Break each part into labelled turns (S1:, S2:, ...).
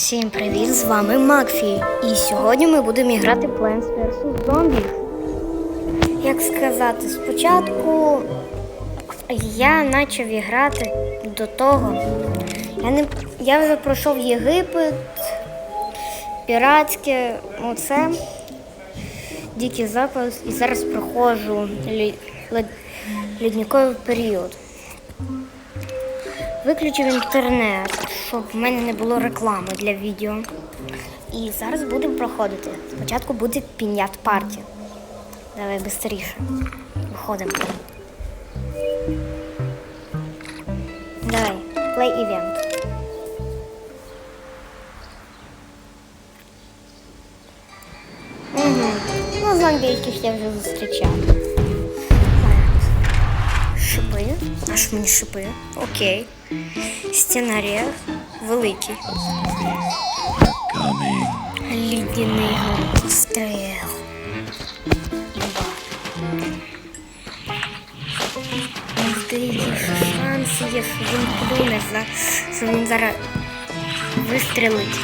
S1: Всім привіт! З вами Макфі. І сьогодні ми будемо грати Plants vs. Zombies. Як сказати, спочатку я почав грати до того. Я, не, я вже пройшов Єгипет, піратське, оце, Дикий Запад і зараз проходжу лі, лед- лідниковий період. Виключив інтернет, щоб в мене не було реклами для відео. І зараз будемо проходити. Спочатку буде пінят парті. Давай швидше. Виходимо. Давай, play event. Угу. Ну, зомбі, яких я вже зустрічав. Шипи. Аж мені шипи. Окей. Сценарія великий. Лідяний стріл. Шанси є, що він плюне, що він зараз вистрелить.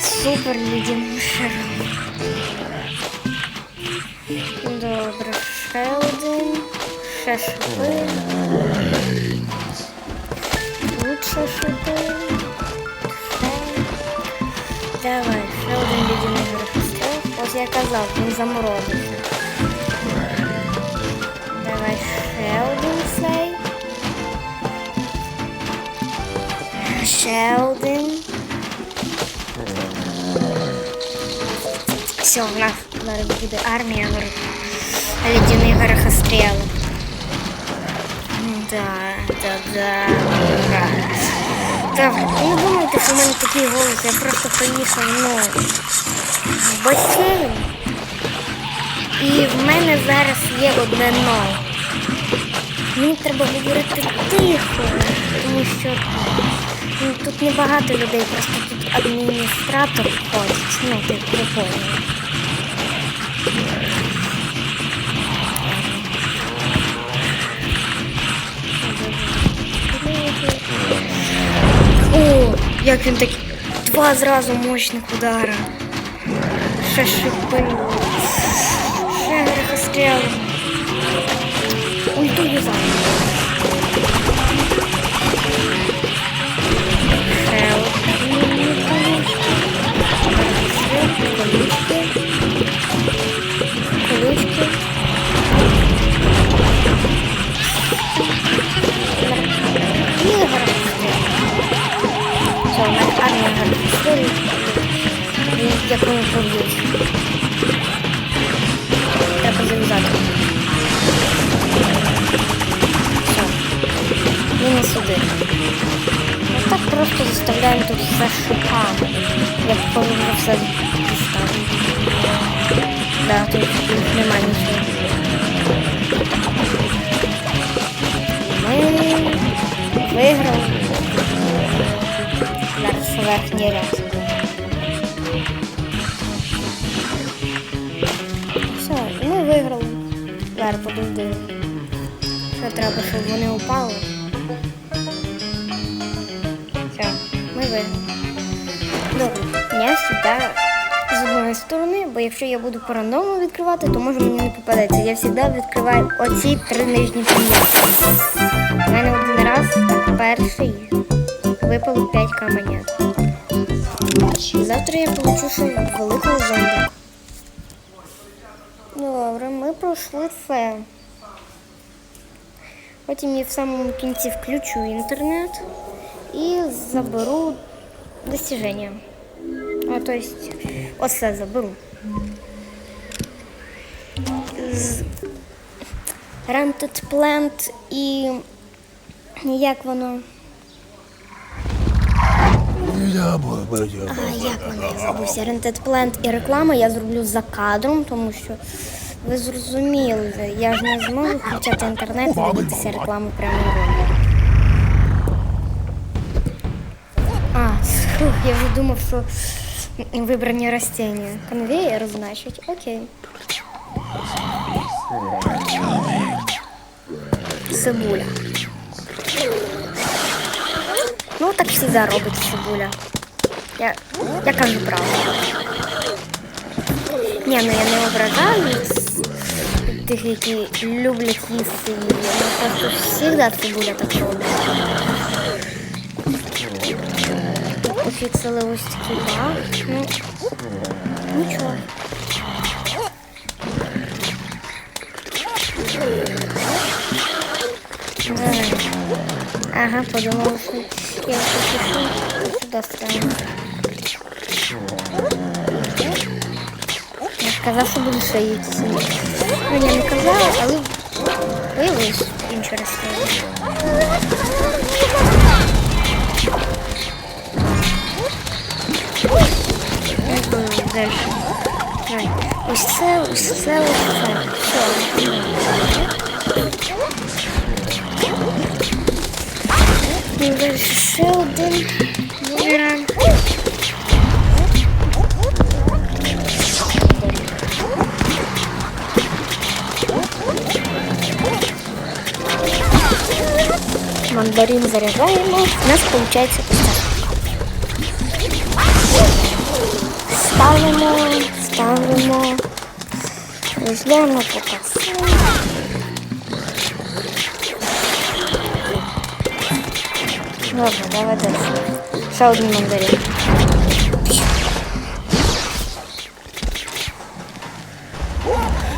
S1: Супер лідяним шаром. Ще шипи. Тут ще шипи. Ще. Давай, ще один лідяний грохострел. Ось я казав, він заморозився. Давай ще один цей. Ще один. Все, у нас зараз буде армія гор- ледяних горохострелів. Да, да, да. Так, не думайте, що в мене такий голос, я просто поїхав, ну, в басейн. І в мене зараз є одне но. Мені треба говорити тихо, тому що ну, тут небагато людей, просто тут адміністратор ходить. Ну, ти прикольно. Він так два зразу мощних удара. Ще шипи. Ще грехостріли. Ультую зараз. Все, у нас армія грехострілів. Як вони поб'ють. Треба зав'язати. Все. Він не сюди. Так просто заставляємо тут все шипами. Як повинно все дістати. Да, тут немає нічого. Ми виграли. Верхній ряд. Все, ми виграли. Зараз подожди. Ще треба, щоб вони упали. Все, ми виграли. Добре, я сюди з одної сторони, бо якщо я буду по-рандому відкривати, то може мені не попадеться. Я завжди відкриваю оці три нижні кімнати. У мене один раз перший випало 5 каменят. Получу ще великого зомбі. Добре, ми пройшли це. Потім я в самому кінці включу інтернет і заберу достіження. А, то есть, оце заберу. З- Rented Plant і як воно? А як вона я забувся? Plant і реклама я зроблю за кадром, тому що ви зрозуміли, я ж не зможу включати інтернет і дивитися рекламу прямо в. А, фух, я вже думав, що вибрані растения. Конвейер, значить, окей. Цибуля. Ну, так завжди робить цибуля. Я, я кажу правду. Ні, ну я не ображаю тих, які люблять їсти її. Ну, просто завжди цибуля так робить. Пофіксили ось такий баг. Ну, нічого. Ага, подумала, что я запишу. Сюда ставим. Я сказав, що буду стоїти. Ну, я не казала, але виявилось інший раз. Дальше. Ось це, ось це, ось це. Все. І ще один. Мандарин заряджаємо. У нас виходить. Ставимо, ставимо. Ждемо поки. Ладно, давай дальше. Ще один мандарин.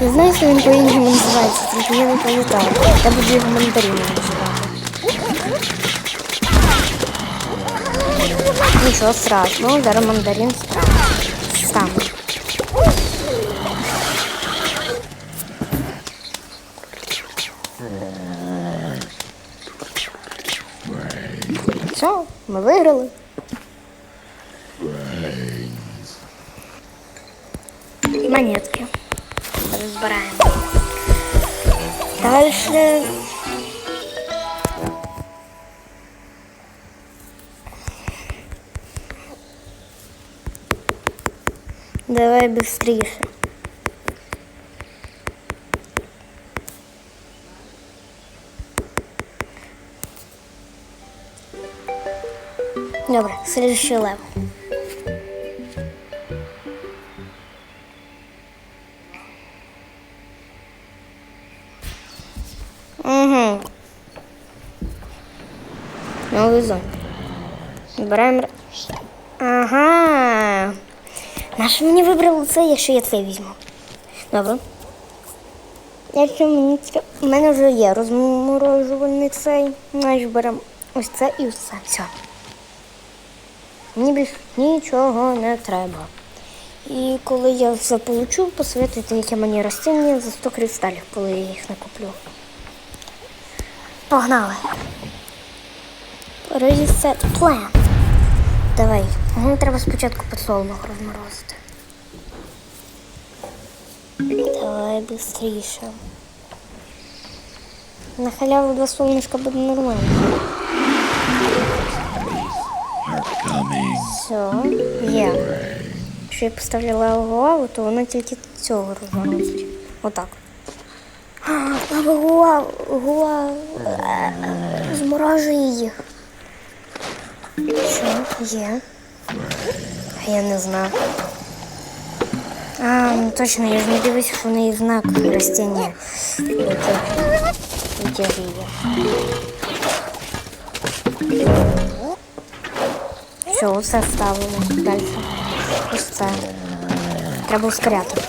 S1: Не знаю, що він по-іншому називається, тільки я не пам'ятаю. Я буду його мандарином називати. Нічого страшного, зараз мандарин стане. Все, Монетки. Розбираємо. Дальше. Давай быстрее. Добре, следующий лев. Збираємо. Ага. Наш мені вибрали це, якщо я це візьму. Добре. Якщо мені. У мене вже є розморожувальний цей. Значить беремо ось це і ось це. Все. Мені більше нічого не треба. І коли я все получу, посоветуйте, яке мені ростіння за 100 кристалів, коли я їх накуплю. Погнали. Reset plan. Давай. Мені треба спочатку підсолнух розморозити. Давай швидше. На халяву два солнышка буде нормально. Все, є. Якщо я поставляла голову, то вона тільки цього розморозить. Отак. А, гуа, гуа, зморожує їх. Що? Є. А я не знаю. А, ну точно, я ж не дивився, що в неї знак растіння. Все, оце ставимо далі. Ось. Треба ускоряти.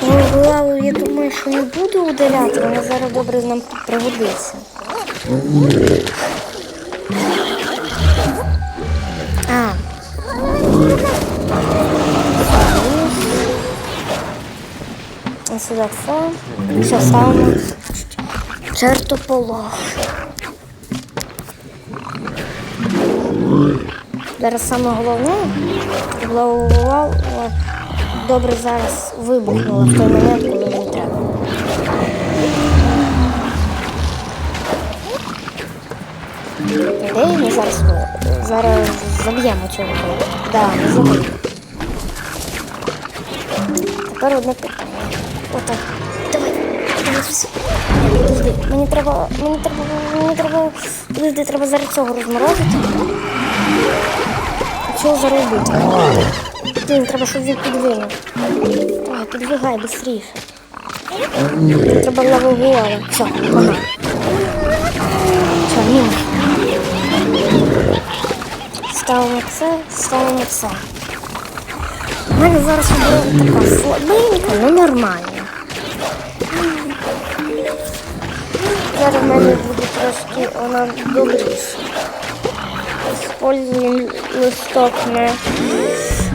S1: Голову, я думаю, що не буду удаляти, вона зараз добре нам пригодиться. А. Сюди все. Ставимо. Чертополох. Зараз саме головне, голова добре зараз вибухнула в той момент, коли мені Де ми зараз зараз заб'ємо цього. Так, да. Тепер одне питання. Отак. Давай. Давай. Мені треба, мені треба, мені треба, подожди, треба зараз цього розморозити. Цього заробити. Блін, треба, щоб він підвинув. Ой, підвигай швидше. Треба лавовуала. Все, погнали. Ставимо це, ставимо це. У мене зараз буде така слабенька, ну нормально. Зараз в мене буде трошки вона добріша. Используємо листок на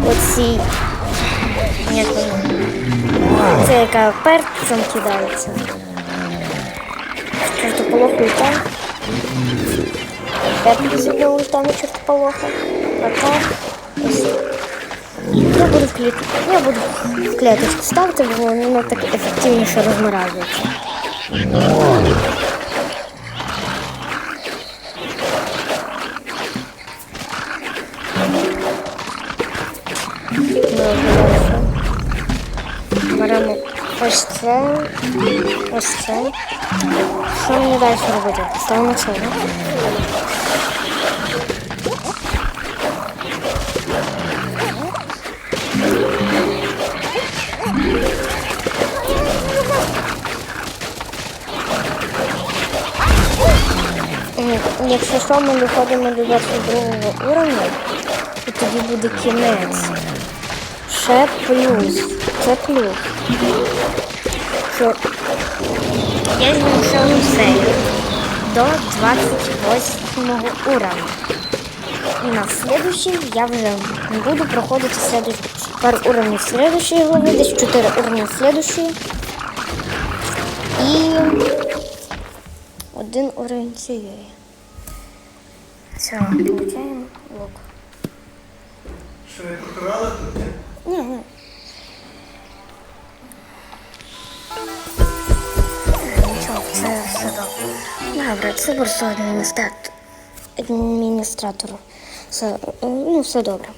S1: оцій. Як? Це яка перцем кидається. Чертополох ульта. Перець ульта на чертополоха. Пока. Ось. Я буду в клет... Я буду в клеточку ставити, бо воно так ефективніше розморажується. Добре. Ось це, ось це. Що мені далі робити? Ставимо це? Е, Якщо що, ми доходимо до 22 уровня, і тоді буде кінець. Ще плюс. Це плюс. Що я зменшила серію до 28 уровня. І на следующий я вже не буду проходити следующий, пару уровнів следующої глави, десь 4 уровня следующої. І один уровень цієї. Все, получаємо лук.
S2: Що ви купували тут? ні?
S1: Ні, це все добре. Добре, це просто адміністратор. Адміністратору. Все, ну, все добре.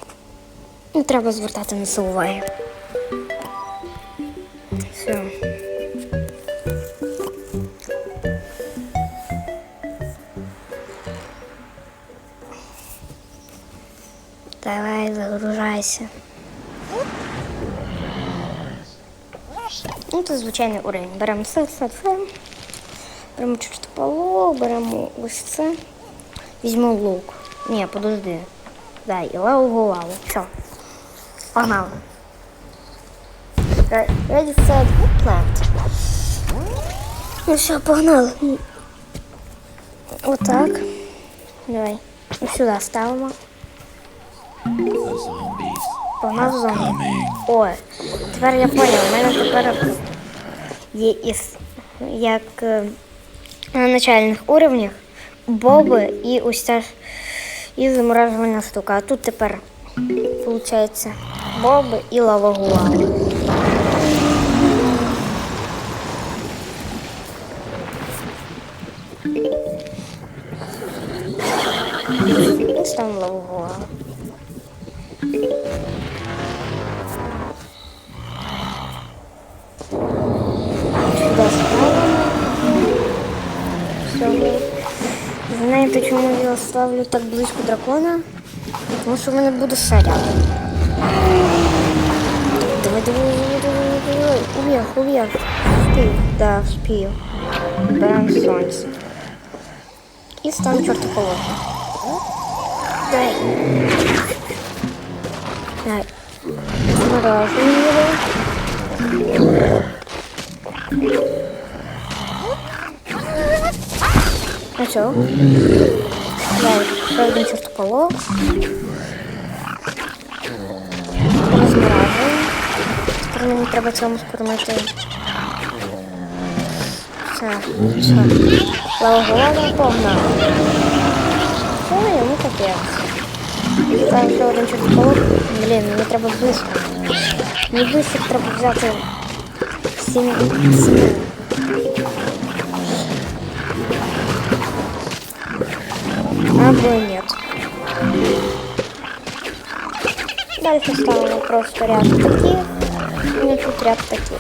S1: Не треба звертати на це уваги. Все. Давай, загружайся. Ну, це звичайний уровень. Беремо все, все, все. Беремо чертополох, беремо ось це. Візьму лук. Ні, подожди. Дай, і лаву. Все. Погнали. Ready, set, plant. Ну все, погнали. Отак. Давай. Ось сюди ставимо. Погнав зомбі. Ой, тепер я поняв, у мене тепер є як е, на начальних уровнях боби і ось ця і заморажувальна штука. А тут тепер виходить боби і лавагуа. ставлю так близько дракона? Тому що в мене буде шаря. Давай, давай, давай, давай, давай. Уверх, уверх. Вспію. Да, вспію. Беремо сонце. І стану чортополох. Дай. Дай. Заморажуємо його. Ну що? Дай ще один чортополох. Розморажуємо. Тепер мені треба цьому скормити. Все, все. Лавоголова погнали. Все, йому капець. Там ще один чортополох. Блін, мені треба близько. Мені близько треба взяти сім. сім. Або нет. Дальше ставимо просто ряд таких. И тут ряд таких.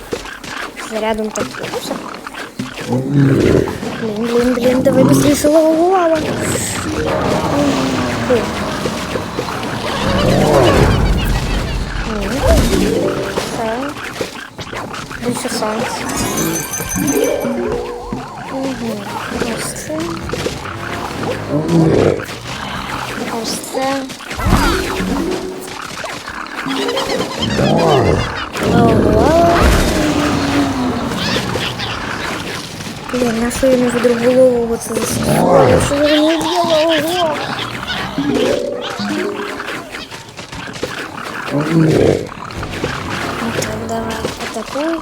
S1: С рядом таких. Все. Блін, блін, блін, давай быстрее лава. Блін. Ні. Все. Більше сонця. Угу. Ось це. Ось це. Ого. Блін, на що я не в другу голову це засвоюю? Що я не діла? Ого. Ну так, давай, атакуй,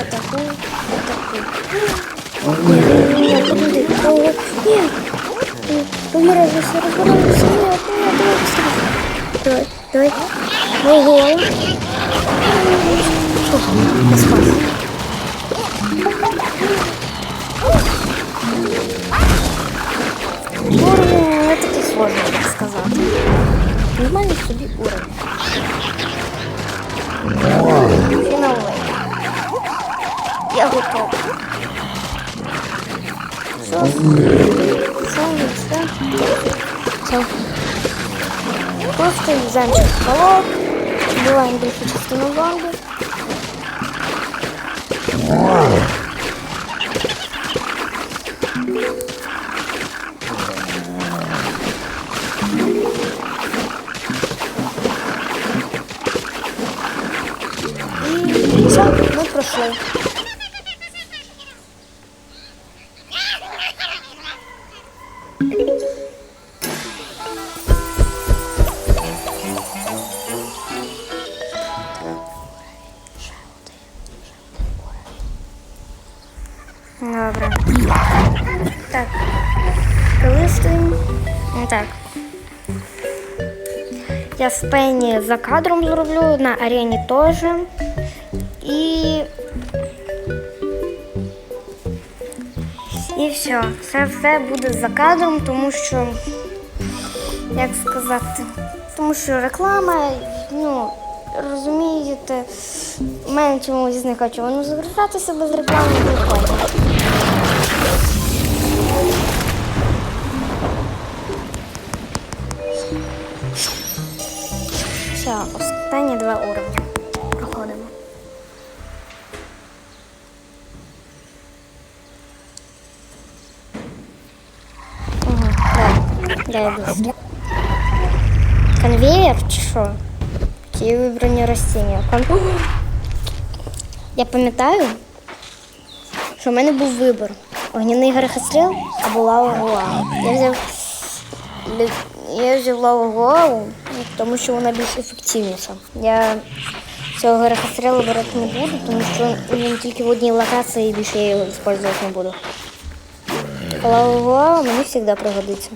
S1: атакуй, атакуй. Нет, нет, подожди, ого, нет, нет, умирай, все, разбираемся, нет, нет, давай. Давай, давай, ого. Фух, я спас. Уровень не такий сложний, так сказати. Нормальний собі уровень. Фіналовий. Я готова. Все. Все, все. Все. Просто замчик холод. Убиваем більшу частину зомби. І все, ми пройшли. За кадром зроблю, на арені теж. І. І все. Це все буде за кадром, тому що. Як сказати? Тому що реклама, ну, розумієте, в мене чомусь не воно загружатися без реклами виходить. Останні два уровні. Проходимо. Угу, дай, быстро. Конвейер чи що? Ті вибрані ростіння. Кон... Я пам'ятаю, що в мене був вибір. Огняний грехостріл або лава голава. Я взяв я взяв лаву голову, тому що вона більш ефективніша. Я цього грехостріла брати не буду, тому що він тільки в одній локації і більше я його використовувати не буду. Лава голова мені завжди пригодиться.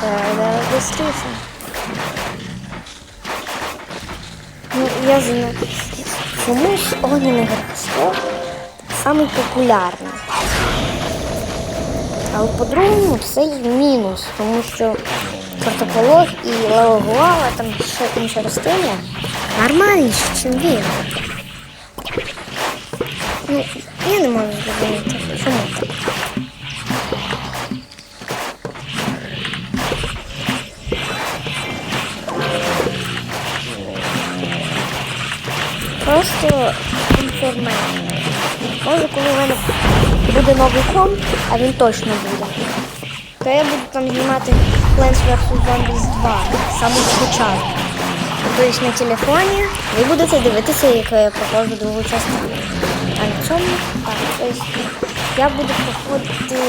S1: Так, давай быстрее. Ну, я знаю. Чомусь огняний грехостріл самий популярний. Але по-другому це і мінус, тому що протополог і лавоголава, там ще інше рослиння, нормальніше, ніж він. Ну, я не можу зрозуміти, чому так. Просто інформація. Може, коли в мене буде новий комп, а він точно буде, то я буду там знімати Plants vs. Zombies 2 з самого початку. Тобто на телефоні ви будете дивитися, як я проходжу другу частину. А на цьому так, тобто я буду проходити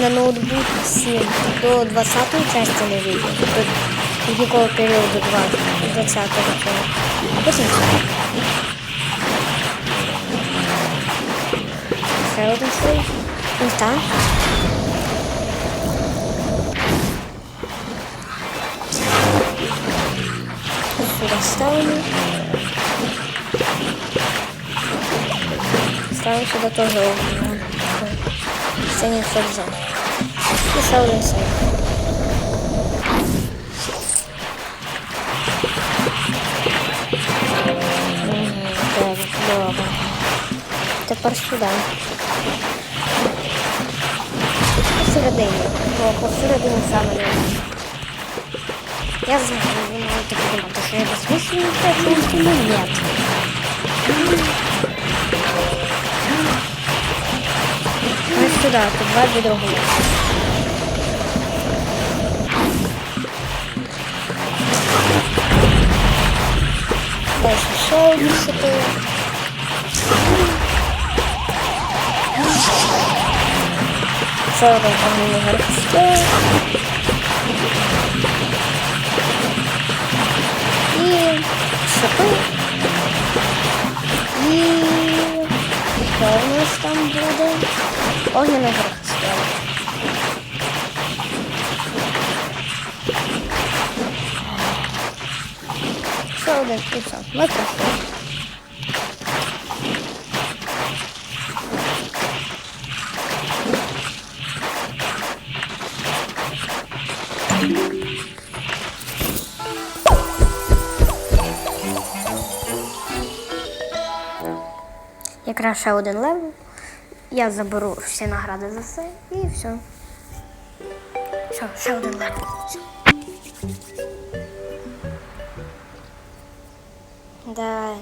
S1: на ноутбуці до 20-ї частини відео, до якого періоду 20-го. А потім все. Ще один слой. Ось так. Сюди ставимо. Ставимо сюди теж огненно. Це не все взяв. І ще один Посередині. Бо посередині саме не. Я знаю, ви можете подумати, що я безсмислюю техніки, але ні. Ось сюди, тут два відрогулі. Дальше ще одні чотири. Один поганий гарця. І шипи. І що у нас там буде? Огняний гарця. Ще один все. Ми пройшли. Ще один левел. Я заберу всі награди за це і все. Все, ще один левел. Все. Дай.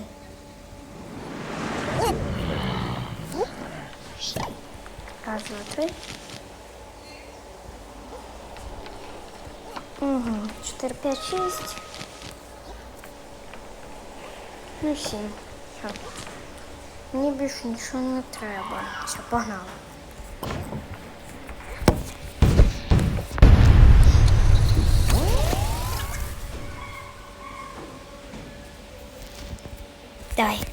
S1: Раз, два, три. Угу. Чотири, п'ять, шість. Ну, сім. Все. Мені більше нічого не треба. Все, погнали. Давай.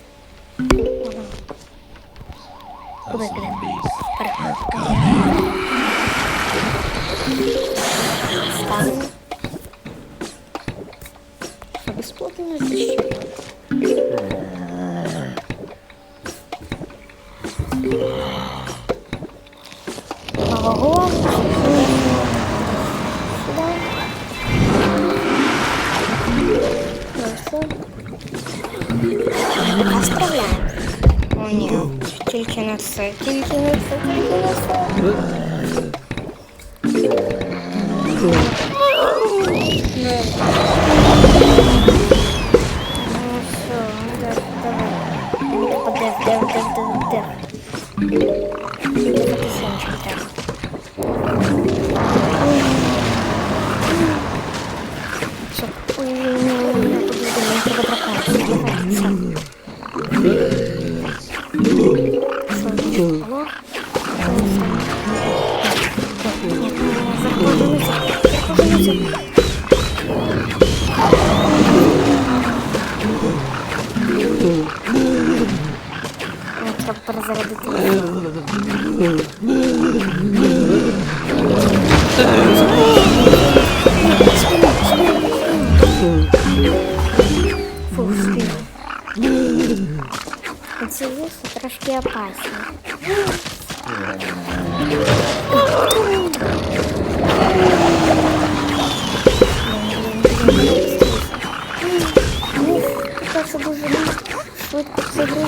S1: Ну, якщо дуже швидко це дуже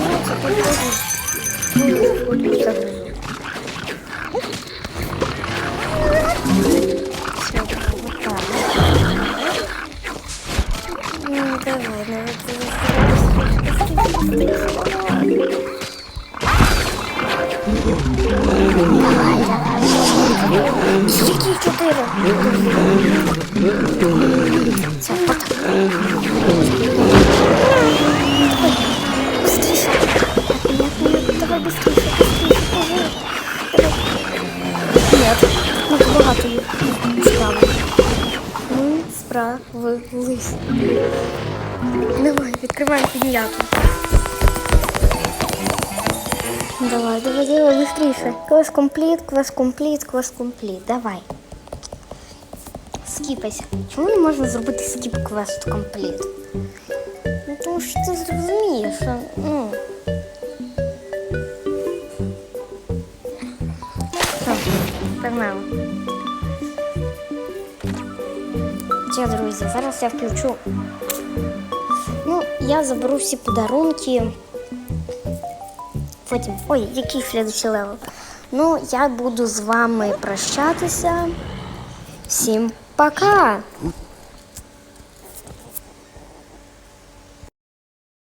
S1: Давай, відкриваємо підняти. Давай, давай, давай, быстрее. Квест компліт, квест компліт, квест компліт. Давай. Скіпайся. Чому не можна зробити скіп квест компліт? Ну, тому що ти зрозумієш, що, ну. Все, погнали. Це, друзі, зараз я включу. Ну, я заберу всі подарунки. потім. Ой, який слідчий левел. Ну, я буду з вами прощатися. Всім пока!